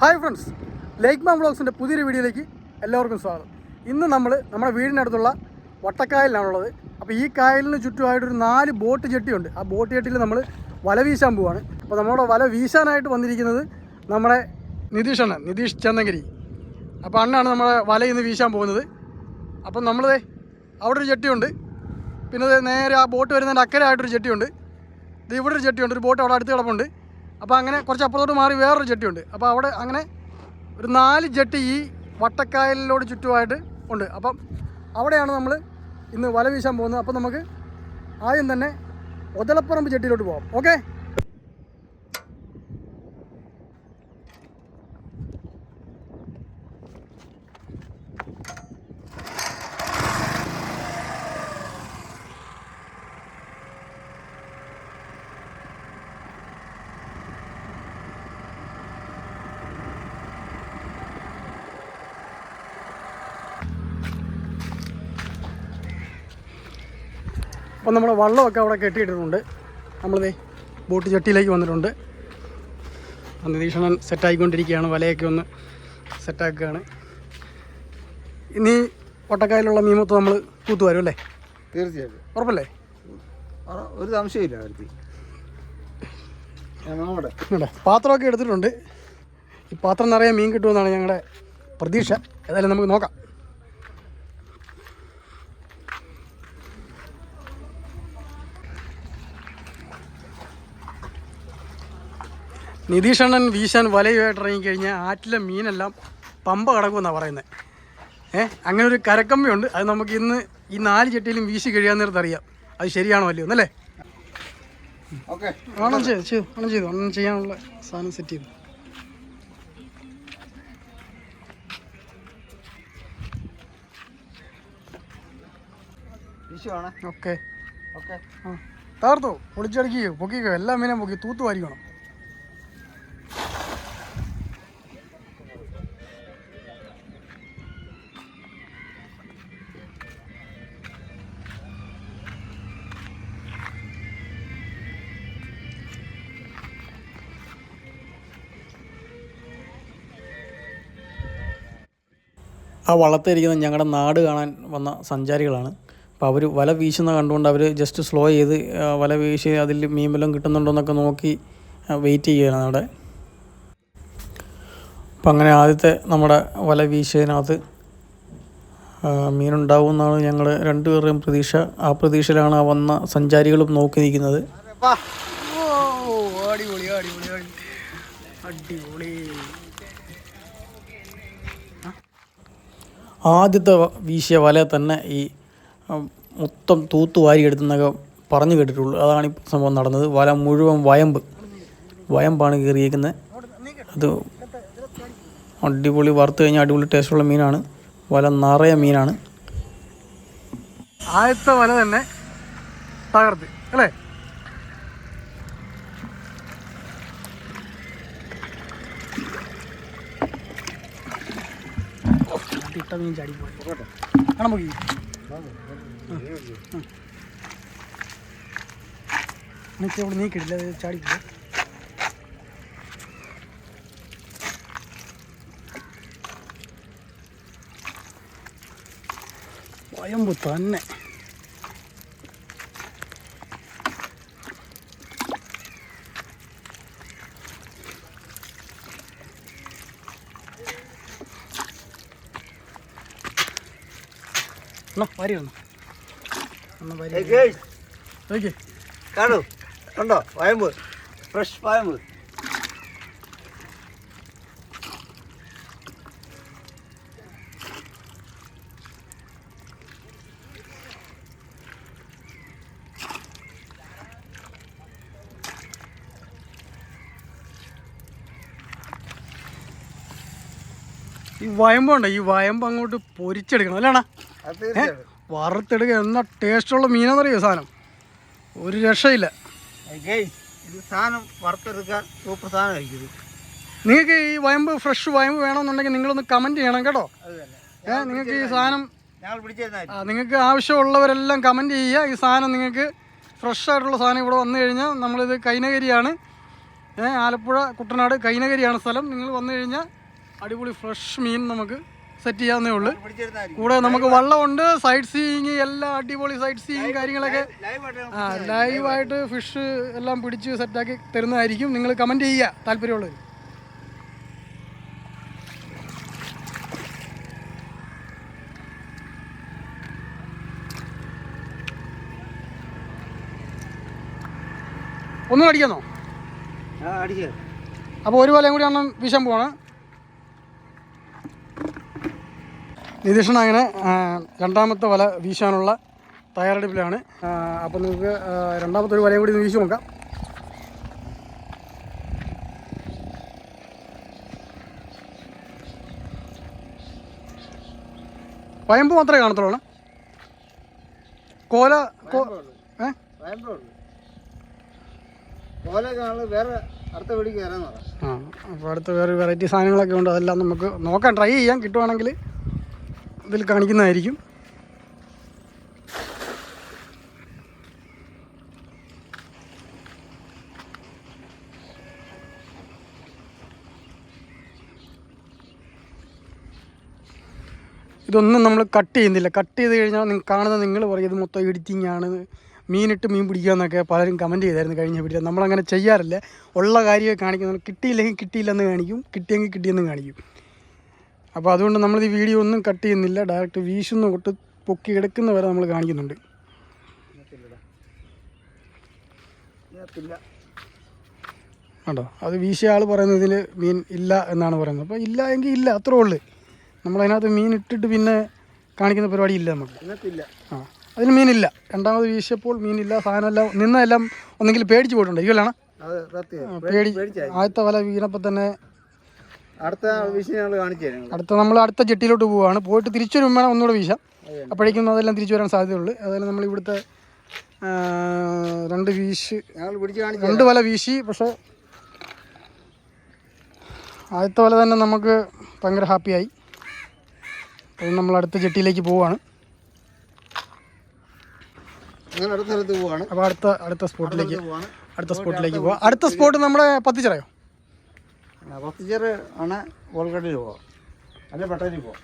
Hi friends ലേക്ക് മാം വ്ളോഗ്സിന്റെ പുതിയൊരു വീഡിയോയിലേക്ക് എല്ലാവർക്കും സ്വാഗതം. ഇന്ന് നമ്മൾ നമ്മുടെ വീടിനടുത്തുള്ള വട്ടക്കായലിലാണുള്ളത്. അപ്പോൾ ഈ കായലിന് ചുറ്റുമായിട്ടൊരു നാല് ബോട്ട് ജെട്ടിയുണ്ട് ആ ബോട്ട് ജെട്ടിയിൽ നമ്മൾ വല വീശാൻ പോവാണ്. അപ്പോൾ നമ്മുടെ വല വീശാനായിട്ട് വന്നിരിക്കുന്നത് നമ്മുടെ നിതീഷ് അണ്ണൻ നിതീഷ് ചന്ദഗിരി. അപ്പോൾ അണ്ണാണ് നമ്മളെ വല ഇന്ന് വീശാൻ പോകുന്നത്. അപ്പം നമ്മളത് അവിടെ ഒരു ജെട്ടിയുണ്ട് പിന്നെ നേരെ ആ ബോട്ട് വരുന്നതിന്റെ അക്കരെ ആയിട്ടൊരു ജെട്ടിയുണ്ട് ഇത് ഇവിടെ ഒരു ജെട്ടിയുണ്ട് ഒരു ബോട്ട് അവിടെ അടുത്ത് കിടപ്പുണ്ട്. അപ്പോൾ അങ്ങനെ കുറച്ച് അപ്പുറത്തോട്ട് മാറി വേറൊരു ജെട്ടിയുണ്ട്. അപ്പോൾ അവിടെ അങ്ങനെ ഒരു നാല് ജെട്ടി ഈ വട്ടക്കായലിനോട് ചുറ്റുമായിട്ട് ഉണ്ട്. അപ്പം അവിടെയാണ് നമ്മൾ ഇന്ന് വല വീശാൻ പോകുന്നത്. അപ്പം നമുക്ക് ആദ്യം തന്നെ ഒതലപ്പറമ്പ് ജെട്ടിയിലോട്ട് പോകാം ഓക്കെ? അപ്പം നമ്മൾ വള്ളമൊക്കെ അവിടെ കെട്ടിയിട്ടിട്ടുണ്ട്. നമ്മളിതേ ബോട്ട് ചട്ടിയിലേക്ക് വന്നിട്ടുണ്ട്. അപ്പം നിരീക്ഷണൻ സെറ്റായിക്കൊണ്ടിരിക്കുകയാണ് വലയൊക്കെ ഒന്ന് സെറ്റാക്കുകയാണ് ഇനി ഒട്ടക്കായലുള്ള മീമത്ത് നമ്മൾ കൂത്തു വരും അല്ലേ? തീർച്ചയായിട്ടും. ഉറപ്പല്ലേ? ഒരു സംശയമില്ല ഇവിടെ പാത്രമൊക്കെ എടുത്തിട്ടുണ്ട്. ഈ പാത്രം നിറയെ മീൻ കിട്ടുമെന്നാണ് ഞങ്ങളുടെ പ്രതീക്ഷ. ഏതായാലും നമുക്ക് നോക്കാം. നിതീഷണ്ണൻ വീശാൻ വലയുമായിട്ട് ഇറങ്ങിക്കഴിഞ്ഞാൽ ആറ്റിലെ മീനെല്ലാം പമ്പ കടക്കുമെന്നാണ് പറയുന്നത് ഏഹ് അങ്ങനെ ഒരു കരക്കമ്മയുണ്ട് അത് നമുക്ക് ഇന്ന് ഈ നാല് ചട്ടിയിലും വീശി കഴിയാൻ നേരത്തെ അറിയാം. അത് ശരിയാണോ അല്ലയോ എന്നല്ലേ? ഓണം ചെയ്തു ചെയ്തു ഓണം ചെയ്തു. ഓണം ചെയ്യാനുള്ള സാധനം സെറ്റ് ചെയ്തു. ഓക്കെ. ഓക്കെ. ആ തകർത്തോ? പൊളിച്ചടിക്കുകയോ പൊക്കിക്കോ? എല്ലാ മീനും പൊക്കി തൂത്തു വാരിക്കണം. ആ വള്ളത്തിരിക്കുന്ന ഞങ്ങളുടെ നാട് കാണാൻ വന്ന സഞ്ചാരികളാണ്. അപ്പോൾ അവർ വല വീശുന്ന കണ്ടുകൊണ്ട് അവർ ജസ്റ്റ് സ്ലോ ചെയ്ത് വല വീശി അതിൽ മീൻ വല്ലതും കിട്ടുന്നുണ്ടോ എന്നൊക്കെ നോക്കി വെയിറ്റ് ചെയ്യുകയാണ് അവിടെ. അപ്പം അങ്ങനെ ആദ്യത്തെ നമ്മുടെ വല വീശിയതിനകത്ത് മീനുണ്ടാവും എന്നാണ് ഞങ്ങൾ രണ്ടുപേരുടെയും പ്രതീക്ഷ. ആ പ്രതീക്ഷയിലാണ് വന്ന സഞ്ചാരികളും നോക്കി നിൽക്കുന്നത്. അടിപൊളി അടിപൊളി. അടിപൊളി. ആദ്യത്തെ വീശിയ വല തന്നെ ഈ മൊത്തം തൂത്തു വാരി എടുത്തെന്നൊക്കെ പറഞ്ഞു കേട്ടിട്ടുള്ളൂ. അതാണ് ഈ സംഭവം നടന്നത്. വല മുഴുവൻ വയമ്പ്. വയമ്പാണ് കയറിയേക്കുന്നത് അത് അടിപൊളി വറുത്ത് കഴിഞ്ഞാൽ അടിപൊളി ടേസ്റ്റുള്ള മീനാണ്. വല നിറയെ മീനാണ്. ആദ്യത്തെ വല തന്നെ തകർത്ത്. അല്ലേ? ഇട്ട മീൻ ചാടി പോയി കാണാൻ പോയി എനിക്ക് അവിടെ നീക്കിടില്ല അത് ചാടി പോയി വയമ്പ് തന്നെ എന്നാ വാരി കാണൂ. കണ്ടോ? വയമ്പ്. ഫ്രഷ് വയമ്പ്. ഈ വയമ്പുണ്ടോ ഈ വയമ്പ് അങ്ങോട്ട് പൊരിച്ചെടുക്കണം അല്ലേണ അത് എന്ന ടേസ്റ്റ് ഉള്ള ടേസ്റ്റുള്ള മീനാന്നറിയോ സാധനം? ഒരു രക്ഷയില്ല. സാധനം വറുത്തെടുക്കാൻ സൂപ്പർ സാധനമായിരിക്കും നിങ്ങൾക്ക് ഈ വയമ്പ് ഫ്രഷ് വയമ്പ് വേണമെന്നുണ്ടെങ്കിൽ നിങ്ങളൊന്ന് കമന്റ് ചെയ്യണം കേട്ടോ. ഏഹ് നിങ്ങൾക്ക് ഈ സാധനം നിങ്ങൾക്ക് ആവശ്യമുള്ളവരെല്ലാം കമന്റ് ചെയ്യുക. ഈ സാധനം നിങ്ങൾക്ക് ഫ്രഷ് ആയിട്ടുള്ള സാധനം ഇവിടെ വന്നു കഴിഞ്ഞാൽ നമ്മളിത് കൈനകരിയാണ്. ഏഹ് ആലപ്പുഴ കുട്ടനാട് കൈനകരിയാണ് സ്ഥലം. നിങ്ങൾ വന്നു കഴിഞ്ഞാൽ അടിപൊളി ഫ്രഷ് മീൻ നമുക്ക് സെറ്റ് ചെയ്യാവുന്നേ ഉള്ളൂ. കൂടെ നമുക്ക് വള്ളമുണ്ട് സൈഡ് സീയിങ് എല്ലാ അടിപൊളി സൈഡ് സീയിങ് കാര്യങ്ങളൊക്കെ. ആ ലൈവായിട്ട് ഫിഷ് എല്ലാം പിടിച്ച് സെറ്റാക്കി തരുന്നതായിരിക്കും. നിങ്ങൾ കമന്റ് ചെയ്യുക താല്പര്യമുള്ളവർ. ഒന്നും അടിക്കാന്നോ? അപ്പോൾ ഒരു വലയും കൂടി അണ്ണം വിഷം പോവാണ്. നിതീഷണ അങ്ങനെ രണ്ടാമത്തെ വല വീശാനുള്ള തയ്യാറെടുപ്പിലാണ്. അപ്പോൾ നിങ്ങൾക്ക് രണ്ടാമത്തെ ഒരു വലയും കൂടി വീശു നോക്കാം. വയമ്പ് മാത്രമേ കാണത്തുള്ളൂ. കോല ഏ? അപ്പോൾ അടുത്ത വേറെ വെറൈറ്റി സാധനങ്ങളൊക്കെ ഉണ്ട് അതെല്ലാം നമുക്ക് നോക്കാം ട്രൈ ചെയ്യാം. കിട്ടുവാണെങ്കിൽ ഇതിൽ കാണിക്കുന്നതായിരിക്കും. ഇതൊന്നും നമ്മൾ കട്ട് ചെയ്യുന്നില്ല. കട്ട് ചെയ്ത് കഴിഞ്ഞാൽ കാണുന്ന നിങ്ങൾ പറയും ഇത് മൊത്തം എഡിറ്റിംഗ് ആണ് മീനിട്ട് മീൻ പിടിക്കുക എന്നൊക്കെ പലരും കമന്റ് ചെയ്തായിരുന്നു കഴിഞ്ഞ വീട്ടിൽ നമ്മളങ്ങനെ ചെയ്യാറില്ല. ഉള്ള കാര്യമൊക്കെ കാണിക്കുന്നു കിട്ടിയില്ലെങ്കിൽ കിട്ടിയില്ലെന്ന് കാണിക്കും. കിട്ടിയെങ്കിൽ കിട്ടിയെന്ന് കാണിക്കും. അപ്പോൾ അതുകൊണ്ട് നമ്മൾ ഈ വീഡിയോ ഒന്നും കട്ട് ചെയ്യുന്നില്ല. ഡയറക്റ്റ് വീശുന്ന തൊട്ട് പൊക്കി എടുക്കുന്ന വരെ നമ്മൾ കാണിക്കുന്നുണ്ട്. കേട്ടോ അത് വീശിയ ആൾ പറയുന്നത് ഇതിൽ മീൻ ഇല്ല എന്നാണ് പറയുന്നത്. അപ്പോൾ ഇല്ല എങ്കിൽ ഇല്ല അത്രേ ഉള്ളു. നമ്മളതിനകത്ത് മീൻ ഇട്ടിട്ട് പിന്നെ കാണിക്കുന്ന പരിപാടി ഇല്ല നമുക്ക്. ആ അതിന് മീനില്ല രണ്ടാമത് വീശിയപ്പോൾ മീനില്ല സാധനമെല്ലാം നിന്നെല്ലാം ഒന്നെങ്കിൽ പേടിച്ച് പോയിട്ടുണ്ട്? ഇവല്ലാണ് പേടി. ആദ്യത്തെ വല വീണപ്പോൾ തന്നെ അടുത്ത വിഷയം ഞങ്ങൾ കാണിച്ചു തരാം അടുത്ത നമ്മൾ അടുത്ത ജെട്ടിയിലോട്ട് പോവുകയാണ് പോയിട്ട് തിരിച്ചു വരുമ്പോൾ വേണം ഒന്നുകൂടെ വീശാം. അപ്പോഴേക്കും അതെല്ലാം തിരിച്ചു വരാൻ സാധ്യതയുള്ളൂ. അതായത് നമ്മൾ ഇവിടുത്തെ രണ്ട് വീശ് ഞങ്ങൾ പിടിച്ച് കാണിച്ചു രണ്ട് വല വീശി പക്ഷേ ആദ്യത്തെ വല തന്നെ നമുക്ക് ഭയങ്കര ഹാപ്പിയായി അപ്പോൾ നമ്മൾ അടുത്ത ജെട്ടിയിലേക്ക് പോവുകയാണ് അപ്പോൾ അടുത്ത അടുത്ത സ്പോട്ടിലേക്ക് അടുത്ത സ്പോട്ടിലേക്ക് പോവാം. അടുത്ത സ്പോട്ട് നമ്മുടെ പത്തിച്ചിറയോ? പത്തിച്ചേറ് ആണ് ഓൾഗഡിൽ പോവാം. അല്ലെ പട്ടേലിൽ പോവാം?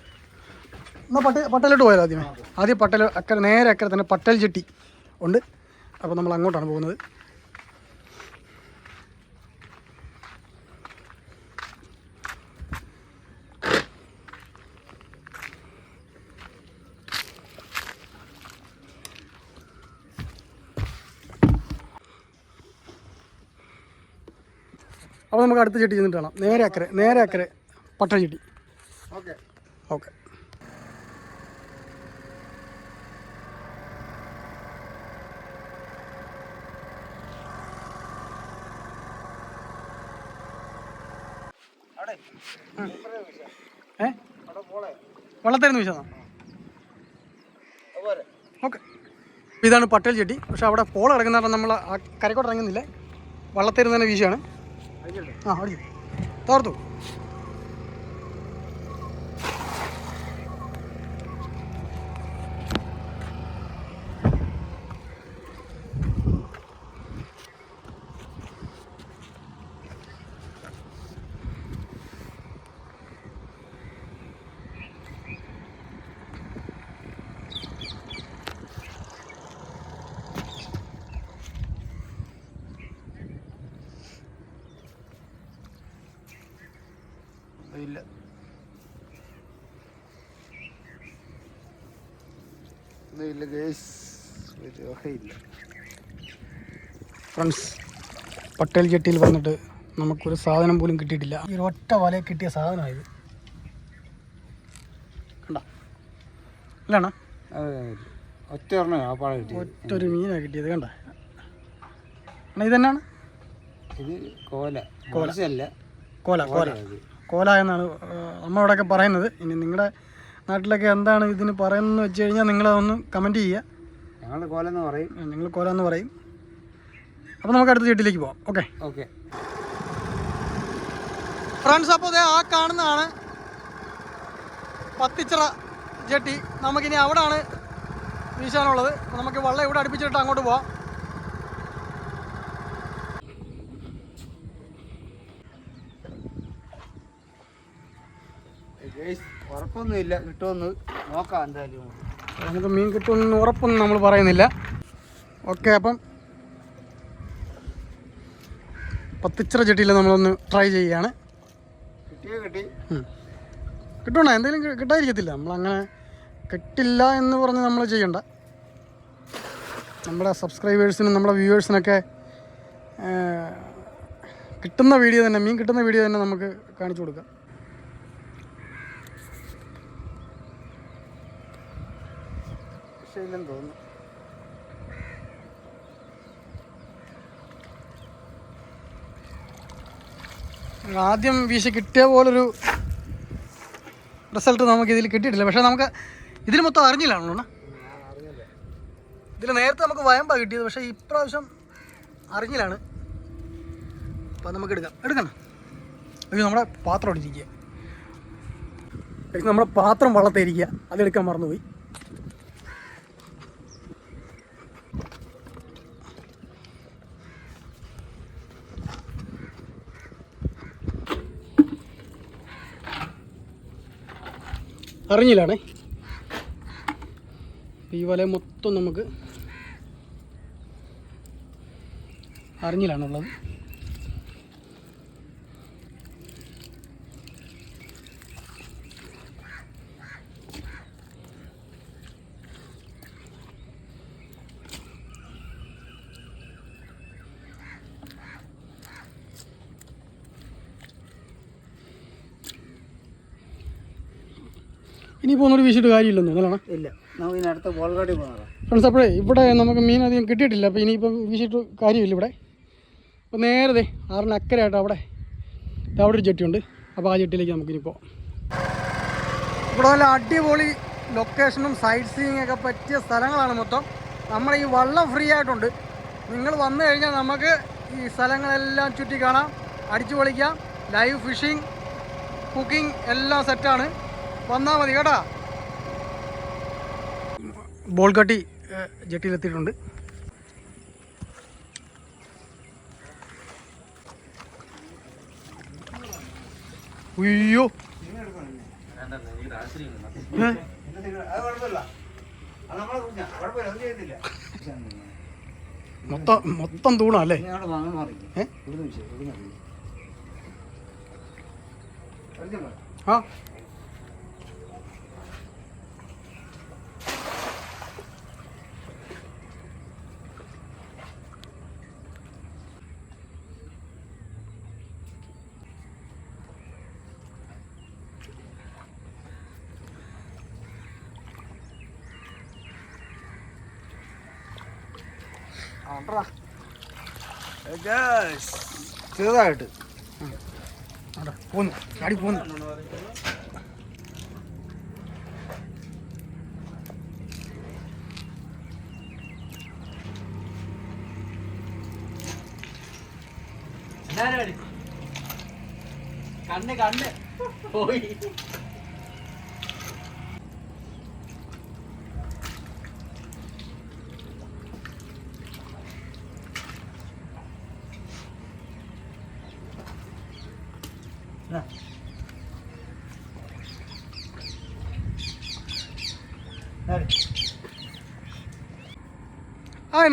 എന്നാൽ പട്ടേ പട്ടലോട്ട് പോയാലോ ആദ്യമേ? ആദ്യം പട്ടേൽ അക്കരെ നേരെ അക്കരെ തന്നെ പട്ടൽ ചെട്ടി ഉണ്ട്. അപ്പോൾ നമ്മൾ അങ്ങോട്ടാണ് പോകുന്നത്. അപ്പോൾ നമുക്ക് അടുത്ത ചെട്ടി ചെന്നിട്ട് കാണാം. നേരെ അക്കരെ നേരെ അക്കരെ പട്ട ചെട്ടി. ഓക്കെ. ഓക്കെ. ഏ? അതുപോലെ ഓക്കെ. ഇതാണ് പട്ടേൽ ചെട്ടി. പക്ഷെ അവിടെ പോള ഇറങ്ങുന്ന നമ്മൾ ആ കരക്കോട്ട് ഇറങ്ങുന്നില്ല. വള്ളത്തേരുന്ന് വീശാണ് ആ അടിച്ചു. തോർത്തു ഇല്ല. ഇല്ല ഗേസ് ഒരു ഫ്രണ്ട്സ് പട്ടേൽ ചെട്ടിയിൽ വന്നിട്ട് നമുക്കൊരു സാധനം പോലും കിട്ടിയിട്ടില്ല. ഈ ഒറ്റ വല കിട്ടിയ സാധനമായത് കണ്ട? അല്ലാണ ഒറ്റ ഒരെണ്ണം ആ പാടം കിട്ടി. ഒറ്റ ഒരു മീനാണ് കിട്ടിയത് കണ്ട? അണ്ണാ ഇത് തന്നെയാണ് ഇത് കോല കോലല്ല കോല. കോല കോല എന്നാണ് നമ്മളവിടെയൊക്കെ പറയുന്നത്. ഇനി നിങ്ങളുടെ നാട്ടിലൊക്കെ എന്താണ് ഇതിന് പറയുന്നതെന്ന് വെച്ച് കഴിഞ്ഞാൽ നിങ്ങളതൊന്ന് കമന്റ് ചെയ്യുക. ഞങ്ങൾ കോലെന്ന് പറയും. നിങ്ങൾ കോല എന്ന് പറയും. അപ്പോൾ നമുക്ക് അടുത്ത ചീട്ടിലേക്ക് പോവാം. ഓക്കെ. ഓക്കെ. ഫ്രണ്ട്സ് അപ്പോൾ ആ കാണുന്നതാണ് പത്തിച്ചിറ ജെട്ടി. നമുക്കിനി അവിടാണ് വീശാനുള്ളത്. നമുക്ക് വള്ളം ഇവിടെ അടുപ്പിച്ചിട്ട് അങ്ങോട്ട് പോവാം. ഉറപ്പൊന്നുമില്ല കിട്ടുമെന്ന് നോക്കാം എന്തായാലും. നമുക്ക് മീൻ കിട്ടുമെന്ന് ഉറപ്പൊന്നും നമ്മൾ പറയുന്നില്ല. ഓക്കെ അപ്പം പത്തിച്ചിറ ചെട്ടിയിൽ നമ്മളൊന്ന് ട്രൈ ചെയ്യുകയാണ്. കിട്ടിയോ കിട്ടി? കിട്ടണോ? എന്തെങ്കിലും കിട്ടാതിരിക്കത്തില്ല. നമ്മളങ്ങനെ കിട്ടില്ല എന്ന് പറഞ്ഞ് നമ്മൾ ചെയ്യണ്ട. നമ്മുടെ സബ്സ്ക്രൈബേഴ്സിനും നമ്മുടെ വ്യൂവേഴ്സിനൊക്കെ കിട്ടുന്ന വീഡിയോ തന്നെ മീൻ കിട്ടുന്ന വീഡിയോ തന്നെ നമുക്ക് കാണിച്ചു കൊടുക്കാം. രക്ഷയില്ലെന്ന് തോന്നുന്നു. ആദ്യം വീശ കിട്ടിയ പോലൊരു റിസൾട്ട് നമുക്ക് ഇതിൽ കിട്ടിയിട്ടില്ല. പക്ഷേ നമുക്ക് ഇതിൽ മൊത്തം അറിഞ്ഞില്ലാണല്ലോ ഇതിൽ നേരത്തെ നമുക്ക് വയമ്പ കിട്ടിയത് പക്ഷേ ഇപ്രാവശ്യം അറിഞ്ഞിലാണ്. അപ്പം നമുക്ക് എടുക്കാം. എടുക്കണം അയ്യോ നമ്മുടെ പാത്രം ഇട്ടിരിക്കുക. നമ്മുടെ പാത്രം വള്ളത്തിരിക്കുക അതെടുക്കാൻ മറന്നുപോയി. അറിഞ്ഞില്ലാണേ. ഈ വല മൊത്തം നമുക്ക് അറിഞ്ഞില്ലാണുള്ളത്. ഇനിയിപ്പോൾ ഒന്നൊരു വീശിയിട്ട് കാര്യമില്ലെന്ന് ഇല്ല. നമുക്ക് ഇനി അടുത്ത ബോൾഗാടി പോകാം. ഫ്രണ്ട്സ് അപ്പോഴേ ഇവിടെ നമുക്ക് മീൻ അധികം കിട്ടിയിട്ടില്ല. അപ്പോൾ ഇനിയിപ്പം വീശിയിട്ട് കാര്യമില്ല ഇവിടെ. അപ്പോൾ നേരത്തെ ആറിന് അക്കരയായിട്ട് അവിടെ. അവിടെ ഒരു ജെട്ടിയുണ്ട്. അപ്പോൾ ആ ജെട്ടിയിലേക്ക് നമുക്ക് ഇനി പോകാം. ഇവിടെ നല്ല അടിപൊളി ലൊക്കേഷനും സൈറ്റ് സീയിങ് ഒക്കെ പറ്റിയ സ്ഥലങ്ങളാണ് മൊത്തം. നമ്മുടെ ഈ വള്ളം ഫ്രീ ആയിട്ടുണ്ട്. നിങ്ങൾ വന്നു കഴിഞ്ഞാൽ നമുക്ക് ഈ സ്ഥലങ്ങളെല്ലാം ചുറ്റി കാണാം. അടിച്ചു പൊളിക്കാം ലൈവ് ഫിഷിംഗ് കുക്കിംഗ് എല്ലാം സെറ്റാണ് വന്നാൽ മതി കേട്ടാ. ബോൾ കട്ടി ജെട്ടിയിലെത്തിയിട്ടുണ്ട്. ഉയ്യോ മൊത്തം തൂണല്ലേ ആ നമ്മളെ കുഞ്ഞാ കുഴപ്പമില്ല ഒന്നും ചെയ്യത്തില്ല മൊത്തം മൊത്തം തൂണ അല്ലേ ഇനി അവിടെ വാങ്ങാൻ മാറി ഏ? ഇവിടുന്ന് വിഷയം ഇവിടുന്ന് അറിയില്ല. അറിഞ്ഞോ? ആ ചെറുതായിട്ട്. പോന്നു. ചാടി പോന്നു. കണ്ണ് കണ്ണ്. പോയി.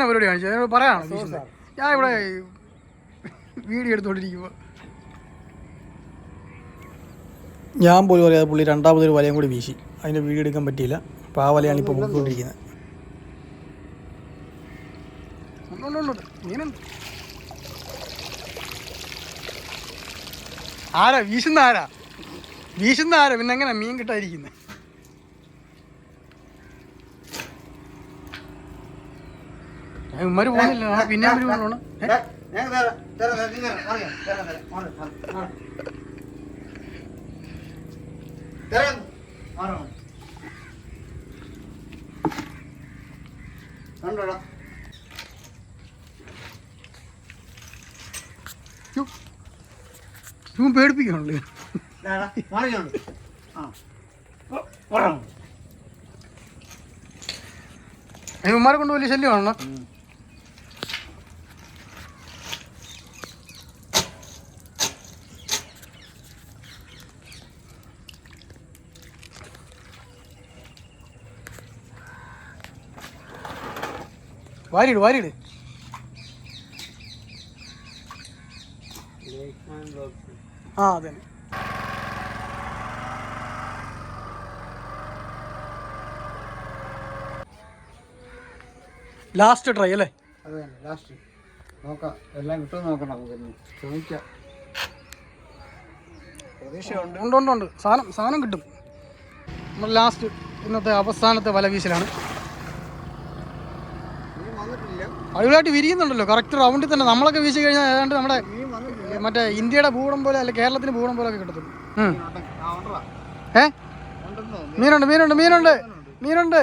ആ അവരോട് പരിപാടി കാണിച്ചത് ഞാൻ പറയാണോ? ഞാൻ ഇവിടെ വീഡിയോ എടുത്തോണ്ടിരിക്കുമ്പോ ഞാൻ പോലും അറിയാതെ പുള്ളി രണ്ടാമതൊരു വലയും കൂടി വീശി. അതിന്റെ വീഡിയോ എടുക്കാൻ പറ്റിയില്ല. അപ്പോൾ ആ വലയാണ് ഇപ്പോൾ പൊക്കിക്കൊണ്ടിരിക്കുന്നത്. മീനുണ്ട് ആരാ? വീശുന്ന ആരാ? വീശുന്ന ആരാ? പിന്നെ എങ്ങനെ മീൻ കിട്ടാതിരിക്കുന്നത് ഉമ്മര് പോകുന്നില്ല ആ, പിന്നെ അവർ പോകണം ഏ? ദേ, ഞാൻ തരാം, തരാം, തരാം, നീ തരാം, മാറിയോ? തരാം, തരാം, മാറ്, തരാം, മാറ്, മാറ്. കണ്ടോടാ. ഇവൻ പേടിപ്പിക്കണല്ലേ. ഇവന്മാരെ കൊണ്ട് വലിയ ശല്യമാണല്ലോ. വാരിയിട് വാരിയിട്. ആ അതെ ലാസ്റ്റ് ട്രൈ അല്ലേ? അതെ ലാസ്റ്റ് നോക്കാം എല്ലാം കിട്ടും നോക്കണം നമുക്ക് ശ്രമിക്കാം പ്രതീക്ഷയുണ്ട്. ഉണ്ട് ഉണ്ട് ഉണ്ട്. സാധനം സാധനം കിട്ടും. നമ്മൾ ലാസ്റ്റ് ഇന്നത്തെ അവസാനത്തെ വല വീശലാണ്. അടിപൊളിയായിട്ട് വിരിയുന്നുണ്ടല്ലോ. കറക്റ്റ് റൗണ്ടിൽ തന്നെ നമ്മളൊക്കെ വീശി കഴിഞ്ഞാൽ ഏതാണ്ട് നമ്മുടെ മറ്റേ ഇന്ത്യയുടെ ഭൂപടം പോലെ അല്ലെ കേരളത്തിന്റെ ഭൂപടം പോലെ ഒക്കെ കിട്ടത്തുള്ളൂ ഏ? മീനുണ്ട് മീനുണ്ട് മീനുണ്ട്. മീനുണ്ട്.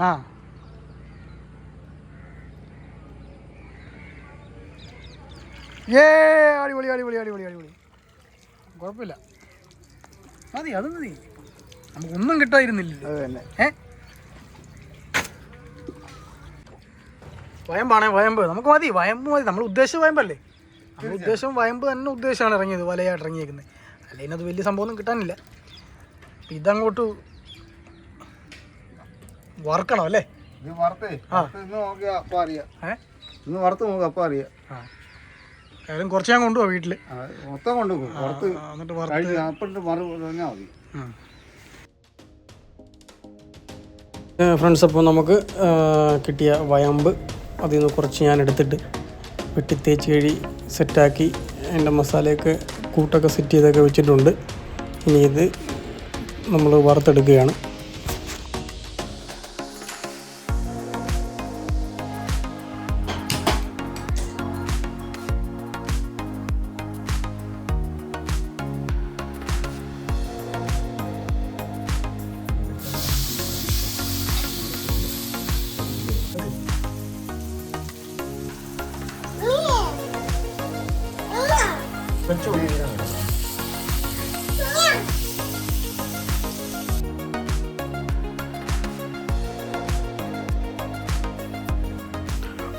ആ. ഏ അടിപൊളി അടിപൊളി അടിപൊളി അടിപൊളി. കുഴപ്പമില്ല. മതി അത് മതി. നമുക്കൊന്നും കിട്ടായിരുന്നില്ല അത് തന്നെ. ഏ? വയമ്പാണേ വയമ്പ്. നമുക്ക് മതി വയമ്പ് മതി. നമ്മൾ ഉദ്ദേശിച്ച വയമ്പല്ലേ? നമ്മൾ ഉദ്ദേശം വയമ്പ് തന്നെ ഉദ്ദേശമാണ് ഇറങ്ങിയത് വലയായിട്ട് ഇറങ്ങിയേക്കുന്നത്. അല്ലെങ്കിൽ അത് വലിയ സംഭവമൊന്നും കിട്ടാനില്ല. അപ്പം ഇതങ്ങോട്ട് വറുക്കണം അല്ലേ? ഇന്ന് നോക്കിയാ അപ്പ അറിയാം. ഏ? ഇന്ന് വറുത്ത് നോക്കാം അപ്പ അറിയാം. ആ. ഏതായാലും കുറച്ച് ഞാൻ വീട്ടിൽ മൊത്തം കൊണ്ടുപോകും വറുത്ത് എന്നിട്ട് വറ കഴിഞ്ഞ് അപ്പോഴത്തെ മറു പറഞ്ഞാൽ മതി. ഫ്രണ്ട്സ് അപ്പോൾ നമുക്ക് കിട്ടിയ വയമ്പ് അതിൽ നിന്ന് കുറച്ച് ഞാൻ എടുത്തിട്ട് വെട്ടി തേച്ച് കഴി സെറ്റാക്കി അതിന്റെ മസാലയൊക്കെ കൂട്ടൊക്കെ സെറ്റ് ചെയ്തൊക്കെ വെച്ചിട്ടുണ്ട്. ഇനി ഇത് നമ്മൾ വറുത്തെടുക്കുകയാണ്.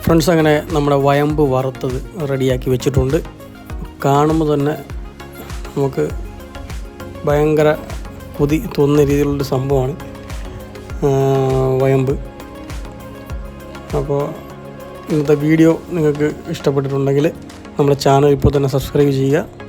ഫ്രണ്ട്സ് അങ്ങനെ നമ്മുടെ വയമ്പ് വറുത്തത് റെഡിയാക്കി വെച്ചിട്ടുണ്ട്. കാണുമ്പോൾ തന്നെ നമുക്ക് ഭയങ്കര കൊതി തോന്നുന്ന രീതിയിലുള്ളൊരു സംഭവമാണ് വയമ്പ്. അപ്പോൾ ഇന്നത്തെ വീഡിയോ നിങ്ങൾക്ക് ഇഷ്ടപ്പെട്ടിട്ടുണ്ടെങ്കിൽ നമ്മുടെ ചാനൽ ഇപ്പോൾ തന്നെ സബ്സ്ക്രൈബ് ചെയ്യുക.